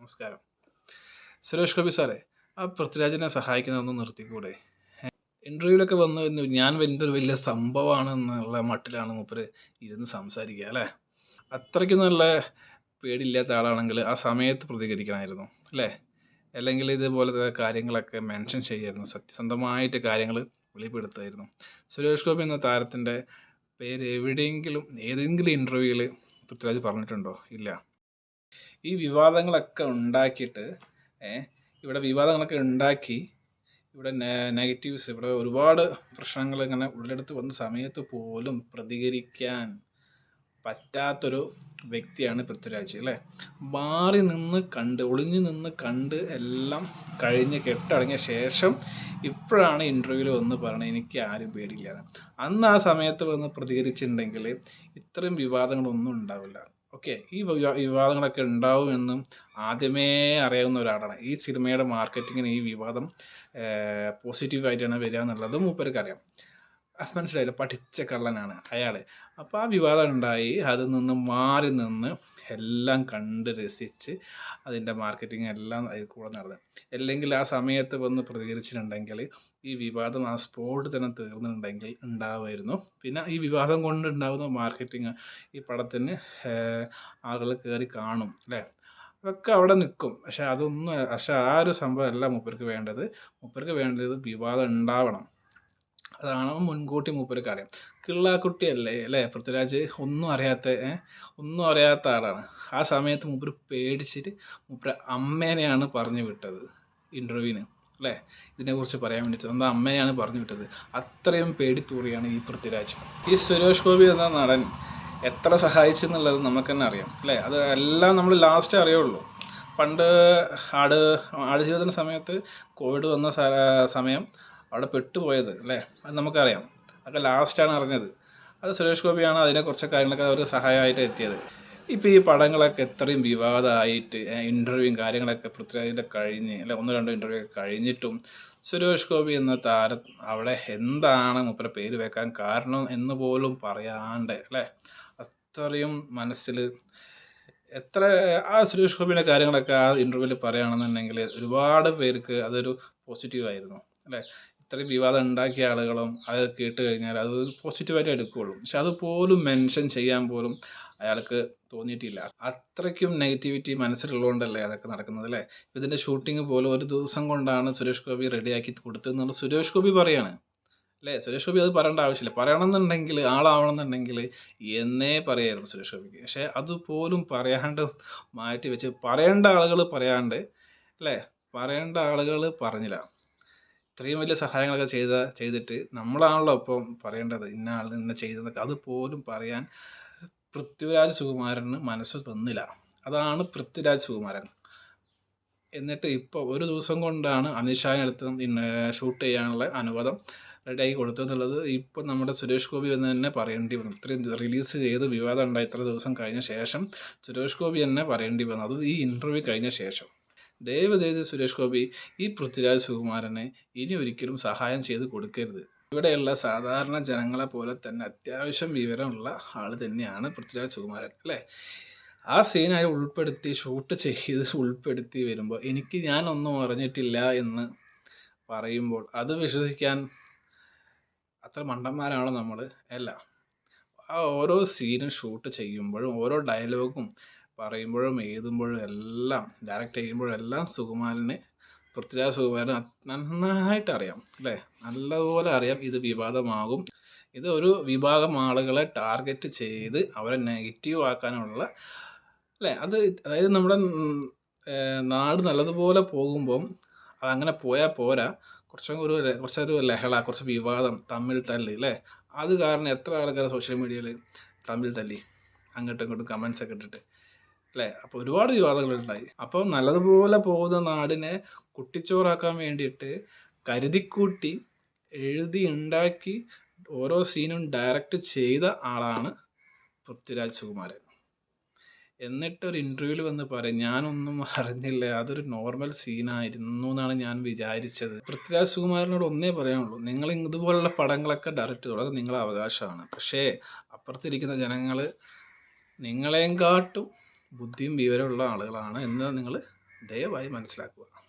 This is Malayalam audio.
നമസ്കാരം. സുരേഷ് ഗോപി സാറേ ആ പൃഥ്വിരാജിനെ സഹായിക്കുന്ന ഒന്ന് നിർത്തിക്കൂടെ? ഇന്റർവ്യൂവിലൊക്കെ വന്ന് ഞാൻ വലിയൊരു വലിയ സംഭവമാണ് എന്നുള്ള മട്ടിലാണ് മൂപ്പര് ഇരുന്ന് സംസാരിക്കുക അല്ലേ? അത്രയ്ക്ക് നല്ല പേടിയില്ലാത്ത ആളാണെങ്കിൽ ആ സമയത്ത് പ്രതികരിക്കണമായിരുന്നു അല്ലേ? അല്ലെങ്കിൽ ഇതുപോലത്തെ കാര്യങ്ങളൊക്കെ മെൻഷൻ ചെയ്യായിരുന്നു സത്യസന്ധമായിട്ട് കാര്യങ്ങൾ വെളിപ്പെടുത്തായിരുന്നു സുരേഷ് ഗോപി എന്ന താരത്തിന്റെ പേര് എവിടെയെങ്കിലും ഏതെങ്കിലും ഇന്റർവ്യൂവിൽ പൃഥ്വിരാജ് പറഞ്ഞിട്ടുണ്ടോ? ഇല്ല. ഈ വിവാദങ്ങളൊക്കെ ഉണ്ടാക്കിയിട്ട് ഇവിടെ വിവാദങ്ങളൊക്കെ ഉണ്ടാക്കി ഇവിടെ നെഗറ്റീവ്സ് ഇവിടെ ഒരുപാട് പ്രശ്നങ്ങൾ ഇങ്ങനെ ഉള്ളെടുത്ത് വന്ന സമയത്ത് പോലും പ്രതികരിക്കാൻ പറ്റാത്തൊരു വ്യക്തിയാണ് പൃഥ്വിരാജ് അല്ലേ? മാറി നിന്ന് കണ്ട് ഒളിഞ്ഞു നിന്ന് കണ്ട് എല്ലാം കഴിഞ്ഞ് കെട്ടടങ്ങിയ ശേഷം ഇപ്പോഴാണ് ഇന്റർവ്യൂവിൽ വന്ന് പറയുന്നത് എനിക്ക് ആരും പേടിയില്ല അന്ന് ആ സമയത്ത് വന്ന് പ്രതികരിച്ചിട്ടുണ്ടെങ്കിൽ ഇത്രയും വിവാദങ്ങളൊന്നും ഉണ്ടാവില്ല. ഓക്കെ ഈ വിവാ- വിവാദങ്ങളൊക്കെ ഉണ്ടാവുമെന്നും ആദ്യമേ അറിയാവുന്ന ഒരാളാണ്. ഈ സിനിമയുടെ മാർക്കറ്റിങ്ങിന് ഈ വിവാദം പോസിറ്റീവായിട്ടാണ് വരിക എന്നുള്ളത് മൂപ്പർക്ക് അറിയാം മനസ്സിലായില്ല. പഠിച്ച കള്ളനാണ് അയാൾ അപ്പോൾ ആ വിവാദം ഉണ്ടായി. അതിൽ നിന്ന് മാറി നിന്ന് എല്ലാം കണ്ട് രസിച്ച് അതിന്റെ മാർക്കറ്റിംഗ് എല്ലാം അതിൽ കൂടെ നടന്നു. അല്ലെങ്കിൽ ആ സമയത്ത് വന്ന് പ്രതികരിച്ചിട്ടുണ്ടെങ്കിൽ ഈ വിവാദം ആ സ്പോട്ട് തന്നെ തീർന്നിട്ടുണ്ടെങ്കിൽ ഉണ്ടാവുമായിരുന്നു. പിന്നെ ഈ വിവാദം കൊണ്ട് ഉണ്ടാകുന്ന മാർക്കറ്റിംഗ് ഈ പടത്തിന് ആളുകൾ കയറി കാണും അല്ലേ? അതൊക്കെ അവിടെ നിൽക്കും. പക്ഷെ അതൊന്നും പക്ഷെ ആ ഒരു സംഭവം അല്ല മൂപ്പർക്ക് വേണ്ടത്. മൂപ്പർക്ക് വേണ്ടത് വിവാദം ഉണ്ടാവണം. അതാണ് മുൻകൂട്ടി മൂപ്പർക്ക് അറിയാം കിള്ളാക്കുട്ടിയല്ലേ അല്ലേ? പൃഥ്വിരാജ് ഒന്നും അറിയാത്ത ഒന്നും അറിയാത്ത ആളാണ്. ആ സമയത്ത് മൂപ്പര് പേടിച്ചിട്ട് മൂപ്പര് അമ്മേനെയാണ് പറഞ്ഞു വിട്ടത് ഇന്റർവ്യൂവിന് അല്ലേ? ഇതിനെക്കുറിച്ച് പറയാൻ വേണ്ടി സ്വന്തം അമ്മേനെയാണ് പറഞ്ഞു വിട്ടത്? അത്രയും പേടിത്തൂറിയാണ് ഈ പൃഥ്വിരാജ്. ഈ സുരേഷ് ഗോപി എന്ന നടൻ എത്ര സഹായിച്ചു എന്നുള്ളത് നമുക്ക് തന്നെ അറിയാം അല്ലേ? അത് എല്ലാം നമ്മൾ ലാസ്റ്റ് അറിയുള്ളൂ. പണ്ട് ആട് ആടുജീവിതത്തിന്റെ സമയത്ത് കോവിഡ് വന്ന സമയം അവിടെ പെട്ടുപോയത് അല്ലേ? അത് നമുക്കറിയാം. അതൊക്കെ ലാസ്റ്റാണ് അറിഞ്ഞത്. അത് സുരേഷ് ഗോപിയാണ് അതിനെ കുറച്ച് കാര്യങ്ങളൊക്കെ അവർ സഹായമായിട്ട് എത്തിയത്. ഇപ്പോൾ ഈ പടങ്ങളൊക്കെ എത്രയും വിവാദമായിട്ട് ഇന്റർവ്യൂവും കാര്യങ്ങളൊക്കെ പൃഥ്വിരാജിന്റെ കഴിഞ്ഞ് അല്ലെ ഒന്നോ രണ്ടോ ഇന്റർവ്യൂ ഒക്കെ കഴിഞ്ഞിട്ടും സുരേഷ് ഗോപി എന്ന താരം അവിടെ എന്താണ് മൂപ്പരെ പേര് വെക്കാൻ കാരണം എന്ന് പോലും പറയാണ്ട് അല്ലേ? അത്രയും മനസ്സിൽ എത്ര ആ സുരേഷ് ഗോപിയുടെ കാര്യങ്ങളൊക്കെ ആ ഇന്റർവ്യൂവിൽ പറയുകയാണെന്നുണ്ടെങ്കിൽ ഒരുപാട് പേർക്ക് അതൊരു പോസിറ്റീവായിരുന്നു അല്ലേ? ഇത്രയും വിവാദം ഉണ്ടാക്കിയ ആളുകളും അത് കേട്ട് കഴിഞ്ഞാൽ അത് പോസിറ്റീവായിട്ട് എടുക്കുകയുള്ളൂ പക്ഷെ അതുപോലും മെൻഷൻ ചെയ്യാൻ പോലും അയാൾക്ക് തോന്നിയിട്ടില്ല. അത്രയ്ക്കും നെഗറ്റിവിറ്റി മനസ്സിലുള്ളതുകൊണ്ടല്ലേ അതൊക്കെ നടക്കുന്നത് അല്ലേ? ഇതിന്റെ ഷൂട്ടിംഗ് പോലും ഒരു ദിവസം കൊണ്ടാണ് സുരേഷ് ഗോപി റെഡിയാക്കി കൊടുത്തതെന്നുള്ള സുരേഷ് ഗോപി പറയാണ്. അല്ലേ? സുരേഷ് ഗോപി അത് പറയേണ്ട ആവശ്യമില്ല. പറയണമെന്നുണ്ടെങ്കിൽ ആളാവണമെന്നുണ്ടെങ്കിൽ എന്നേ പറയായിരുന്നു സുരേഷ് ഗോപിക്ക്. പക്ഷേ അതുപോലും പറയാണ്ട് മാറ്റി വെച്ച് പറയേണ്ട ആളുകൾ പറയാണ്ട് അല്ലേ? പറയേണ്ട ആളുകൾ പറഞ്ഞില്ല. ഇത്രയും വലിയ സഹായങ്ങളൊക്കെ ചെയ്ത ചെയ്തിട്ട് നമ്മളാണല്ലോ ഇപ്പം പറയേണ്ടത് ഇന്ന ആൾ ഇന്ന ചെയ്തതൊക്കെ അതുപോലും പറയാൻ പൃഥ്വിരാജ് സുകുമാരന് മനസ്സ് തന്നില്ല. അതാണ് പൃഥ്വിരാജ് സുകുമാരൻ. എന്നിട്ട് ഇപ്പോൾ ഒരു ദിവസം കൊണ്ടാണ് അമിത്ഷാവിനടുത്ത് ഷൂട്ട് ചെയ്യാനുള്ള അനുവാദം റെഡിയാക്കി കൊടുത്തെന്നുള്ളത് ഇപ്പം നമ്മുടെ സുരേഷ് ഗോപി എന്ന് തന്നെ പറയേണ്ടി വന്നു. ഇത്രയും റിലീസ് ചെയ്ത് വിവാദം ഉണ്ടായി ഇത്ര ദിവസം കഴിഞ്ഞ ശേഷം സുരേഷ് ഗോപി തന്നെ പറയേണ്ടി വന്നു. അത് ഈ ഇന്റർവ്യൂ കഴിഞ്ഞ ശേഷം. ദയവ് സുരേഷ് ഗോപി ഈ പൃഥ്വിരാജ് സുകുമാരനെ ഇനി ഒരിക്കലും സഹായം ചെയ്ത് കൊടുക്കരുത്. ഇവിടെയുള്ള സാധാരണ ജനങ്ങളെ പോലെ തന്നെ അത്യാവശ്യം വിവരമുള്ള ആൾ തന്നെയാണ് പൃഥ്വിരാജ് സുകുമാരൻ അല്ലേ? ആ സീൻ ഉൾപ്പെടുത്തി ഷൂട്ട് ചെയ്ത് ഉൾപ്പെടുത്തി വരുമ്പോൾ എനിക്ക് ഞാനൊന്നും അറിഞ്ഞിട്ടില്ല എന്ന് പറയുമ്പോൾ അത് വിശ്വസിക്കാൻ അത്ര മണ്ടന്മാരാണോ നമ്മൾ അല്ല? ആ ഓരോ സീനും ഷൂട്ട് ചെയ്യുമ്പോഴും ഓരോ ഡയലോഗും പറയുമ്പോഴും എഴുതുമ്പോഴും എല്ലാം ഡയറക്റ്റ് ചെയ്യുമ്പോഴും എല്ലാം സുകുമാരനെ പൃഥ്വിരാജ് സുകുമാരൻ നന്നായിട്ട് അറിയാം അല്ലേ? നല്ലതുപോലെ അറിയാം ഇത് വിവാദമാകും. ഇത് ഒരു വിഭാഗം ആളുകളെ ടാർഗറ്റ് ചെയ്ത് അവരെ നെഗറ്റീവ് ആക്കാനുള്ള അല്ലേ? അത് അതായത് നമ്മുടെ നാട് നല്ലതുപോലെ പോകുമ്പം അതങ്ങനെ പോയാൽ പോരാ കുറച്ചും ഒരു കുറച്ചൊരു ലഹള കുറച്ച് വിവാദം തമ്മിൽ തല്ലി അല്ലേ? അത് കാരണം എത്ര ആൾക്കാർ സോഷ്യൽ മീഡിയയിൽ തമ്മിൽ തല്ലി? അങ്ങോട്ടും ഇങ്ങോട്ടും കമൻസ് ഒക്കെ ഇട്ടിട്ട്. അല്ലേ? അപ്പോൾ ഒരുപാട് വിവാദങ്ങൾ വിവാദങ്ങളുണ്ടായി അപ്പോൾ നല്ലതുപോലെ പോകുന്ന നാടിനെ കുട്ടിച്ചോറാക്കാൻ വേണ്ടിയിട്ട് കരുതിക്കൂട്ടി എഴുതി ഉണ്ടാക്കി ഓരോ സീനും ഡയറക്റ്റ് ചെയ്ത ആളാണ് പൃഥ്വിരാജ് സുകുമാരൻ. എന്നിട്ട് ഒരു ഇന്റർവ്യൂവിൽ വന്ന് പറയും ഞാനൊന്നും അറിഞ്ഞില്ല. അതൊരു നോർമൽ സീനായിരുന്നു എന്നാണ് ഞാൻ വിചാരിച്ചത്. പൃഥ്വിരാജ് സുകുമാരനോട് ഒന്നേ പറയാനുള്ളൂ നിങ്ങൾ ഇതുപോലുള്ള പടങ്ങളൊക്കെ ഡയറക്റ്റ് അത് നിങ്ങളുടെ അവകാശമാണ്. പക്ഷേ അപ്പുറത്തിരിക്കുന്ന ജനങ്ങൾ നിങ്ങളെയും കാട്ടും ബുദ്ധിയും വിവരമുള്ള ആളുകളാണ് എന്ന് നിങ്ങൾ ദയവായി മനസ്സിലാക്കുക.